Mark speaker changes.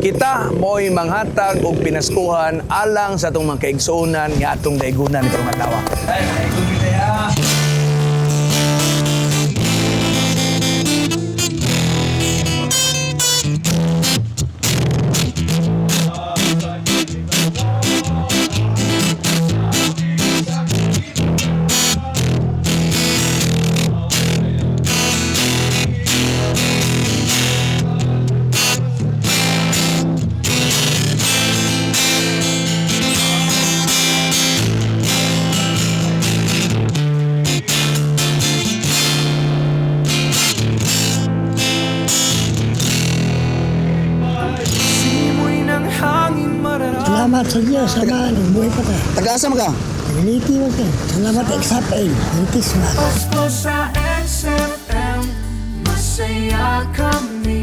Speaker 1: Kita mo'y manghatag og pinaskuhan alang sa atong mga kaigsuonan nga atong daigunan karong adlaw.
Speaker 2: Salamat sa Diyos, Ama, nagbuhay pa ka.
Speaker 3: Taga-asa mo ka?
Speaker 2: Nagaliti mo ka. Salamat sa XFL. Nantis ba?
Speaker 4: Pasko sa XFM Masaya kami